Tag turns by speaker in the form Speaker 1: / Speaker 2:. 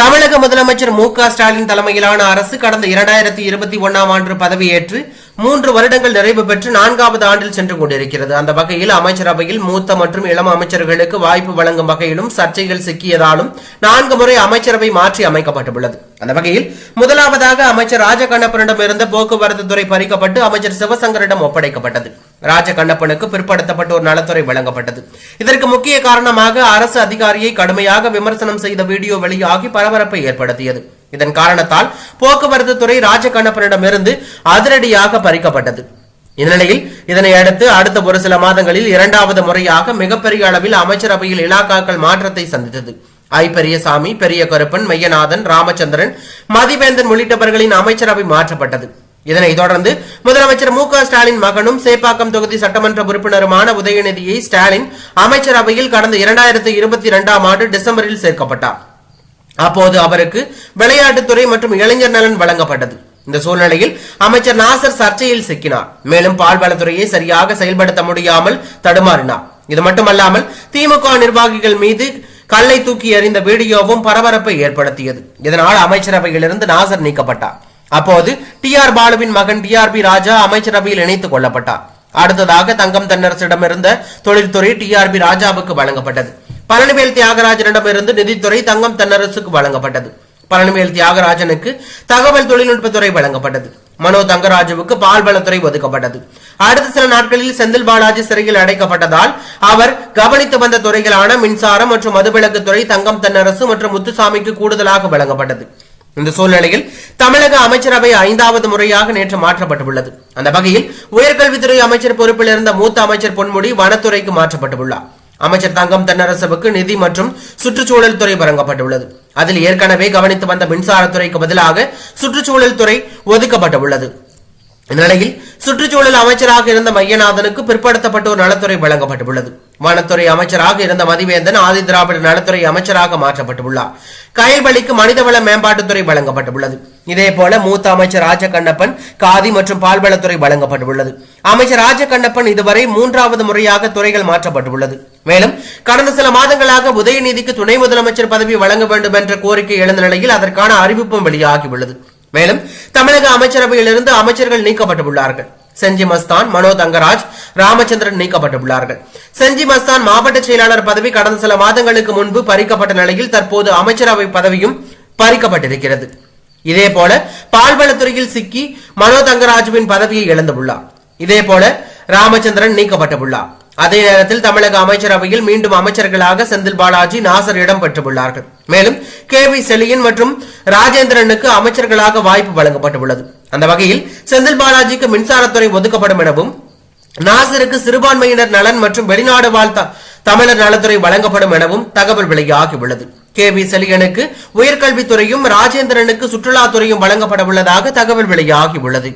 Speaker 1: தமிழக முதலமைச்சர் மு க ஸ்டாலின் தலைமையிலான அரசு கடந்த இரண்டாயிரத்தி இருபத்தி ஒன்னாம் ஆண்டு பதவியேற்று மூன்று வருடங்கள் நிறைவு பெற்று நான்காவது ஆண்டில் சென்று கொண்டிருக்கிறது. அந்த வகையில் அமைச்சரவையில் மூத்த மற்றும் இளம் அமைச்சர்களுக்கு வாய்ப்பு வழங்கும் வகையிலும் சர்ச்சைகள் சிக்கியதாலும் நான்கு முறை அமைச்சரவை மாற்றி அமைக்கப்பட்டுள்ளது. அந்த வகையில் முதலாவதாக அமைச்சர் ராஜகண்ணப்பனிடம் இருந்த போக்குவரத்து துறை பறிக்கப்பட்டு அமைச்சர் சிவசங்கரிடம் ஒப்படைக்கப்பட்டது. ராஜகண்ணப்பனுக்கு பிற்படுத்தப்பட்ட ஒரு நலத்துறை வழங்கப்பட்டது. இதற்கு முக்கிய காரணமாக அரசு அதிகாரியை கடுமையாக விமர்சனம் செய்த வீடியோ வெளியாகி பரபரப்பை ஏற்படுத்தியது. இதன் காரணத்தால் போக்குவரத்து துறை ராஜகண்ணப்பனிடமிருந்து அதிரடியாக பறிக்கப்பட்டது. இந்நிலையில் இதனை அடுத்து அடுத்த ஒரு சில மாதங்களில் இரண்டாவது முறையாக மிகப்பெரிய அளவில் அமைச்சரவையில் இலாக்காக்கள் மாற்றத்தை சந்தித்தது. ஐ. பெரியசாமி பெரிய கருப்பன் மையநாதன் ராமச்சந்திரன் மதிவேந்தன் உள்ளிட்டவர்களின் அமைச்சரவை மாற்றப்பட்டது. இதனைத் தொடர்ந்து முதலமைச்சர் மு க ஸ்டாலின் மகனும் சேப்பாக்கம் தொகுதி சட்டமன்ற உறுப்பினருமான உதயநிதியை ஸ்டாலின் அமைச்சரவையில் கடந்த இரண்டாயிரத்தி இருபத்தி இரண்டாம் ஆண்டு டிசம்பரில் சேர்க்கப்பட்டார். அப்போது அவருக்கு விளையாட்டுத்துறை மற்றும் இளைஞர் நலன் வழங்கப்பட்டது. இந்த சூழ்நிலையில் அமைச்சர் நாசர் சர்ச்சையில் சிக்கினார். மேலும் பால்வளத்துறையை சரியாக செயல்படுத்த முடியாமல் தடுமாறினார். இது மட்டுமல்லாமல் திமுக நிர்வாகிகள் மீது கல்லை தூக்கி எறிந்த வீடியோவும் பரபரப்பை ஏற்படுத்தியது. இதனால் அமைச்சரவையிலிருந்து நாசர் நீக்கப்பட்டார். அப்போது டி ஆர் பாலுவின் மகன் டி ஆர் பி ராஜா அமைச்சரவையில் இணைத்துக் கொள்ளப்பட்டார். அடுத்ததாக தங்கம் தென்னரசிடமிருந்த தொழில்துறை டி ஆர் பி ராஜாவுக்கு வழங்கப்பட்டது. பழனிவேல் தியாகராஜனிடமிருந்து நிதித்துறை தங்கம் தென்னரசுக்கு வழங்கப்பட்டது. பழனிவேல் தியாகராஜனுக்கு தகவல் தொழில்நுட்பத்துறை வழங்கப்பட்டது. மனோ தங்கராஜுவுக்கு பால்வளத்துறை ஒதுக்கப்பட்டது. அடுத்த சில நாட்களில் செந்தில் பாலாஜி சிறையில் அடைக்கப்பட்டதால் அவர் கவனித்து வந்த துறைகளான மின்சாரம் மற்றும் மதுவிலக்கு துறை தங்கம் தென்னரசு மற்றும் முத்துசாமிக்கு கூடுதலாக வழங்கப்பட்டது. இந்த சூழ்நிலையில் தமிழக அமைச்சரவை ஐந்தாவது முறையாக நேற்று மாற்றப்பட்டுள்ளது. அந்த வகையில் உயர்கல்வித்துறை அமைச்சர் பொறுப்பில் இருந்த மூத்த அமைச்சர் பொன்முடி வனத்துறைக்கு மாற்றப்பட்டுள்ளார். அமைச்சர் தங்கம் தென்னரசுவுக்கு நிதி மற்றும் சுற்றுச்சூழல் துறை வழங்கப்பட்டுள்ளது. அதில் ஏற்கனவே கவனித்து வந்த மின்சாரத்துறைக்கு பதிலாக சுற்றுச்சூழல் துறை ஒதுக்கப்பட்டுள்ளது. இந்நிலையில் சுற்றுச்சூழல் அமைச்சராக இருந்த மையநாதனுக்கு பிற்படுத்தப்பட்டோர் நலத்துறை வழங்கப்பட்டுள்ளது. வனத்துறை அமைச்சராக இருந்த மதிவேந்தன் ஆதி திராவிட நலத்துறை அமைச்சராக மாற்றப்பட்டுள்ளார். கயல்வழிக்கு மனிதவள மேம்பாட்டுத்துறை வழங்கப்பட்டுள்ளது. இதேபோல மூத்த அமைச்சர் ராஜகண்ணப்பன் காதி மற்றும் பால்வளத்துறை வழங்கப்பட்டுள்ளது. அமைச்சர் ராஜகண்ணப்பன் இதுவரை மூன்றாவது முறையாக துறைகள் மாற்றப்பட்டுள்ளது. மேலும் கடந்த சில மாதங்களாக உதயநிதிக்கு துணை முதலமைச்சர் பதவி வழங்க வேண்டும் என்ற கோரிக்கை எழுந்த நிலையில் அதற்கான அறிவிப்பும் வெளியாகியுள்ளது. மேலும் தமிழக அமைச்சரவையிலிருந்து அமைச்சர்கள் நீக்கப்பட்டுள்ளார்கள். செஞ்சி மஸ்தான் மனோ தங்கராஜ் ராமச்சந்திரன் நீக்கப்பட்டுள்ளார்கள். செஞ்சி மஸ்தான் மாவட்ட செயலாளர் பதவி கடந்த சில மாதங்களுக்கு முன்பு பறிக்கப்பட்ட நிலையில் தற்போது அமைச்சரவை பதவியும் பறிக்கப்பட்டிருக்கிறது. இதேபோல பால்வளத்துறையில் சிக்கி மனோ தங்கராஜுவின் பதவியை இழந்துள்ளார். இதேபோல ராமச்சந்திரன் நீக்கப்பட்டுள்ளார். அதே நேரத்தில் தமிழக அமைச்சரவையில் மீண்டும் அமைச்சர்களாக செந்தில் பாலாஜி நாசர் இடம் பெற்றுள்ளார்கள். மேலும் கே வி செலியன் மற்றும் ராஜேந்திரனுக்கு அமைச்சர்களாக வாய்ப்பு வழங்கப்பட்டுள்ளது. அந்த வகையில் செந்தில் பாலாஜிக்கு மின்சாரத்துறை ஒதுக்கப்படும் எனவும் நாசருக்கு சிறுபான்மையினர் நலன் மற்றும் வெளிநாடு வாழ் தமிழர் நலத்துறை வழங்கப்படும் எனவும் தகவல் வெளியாகியுள்ளது. கே வி செலியனுக்கு உயர்கல்வித்துறையும் ராஜேந்திரனுக்கு சுற்றுலாத்துறையும் வழங்கப்பட உள்ளதாக தகவல் வெளியாகியுள்ளது.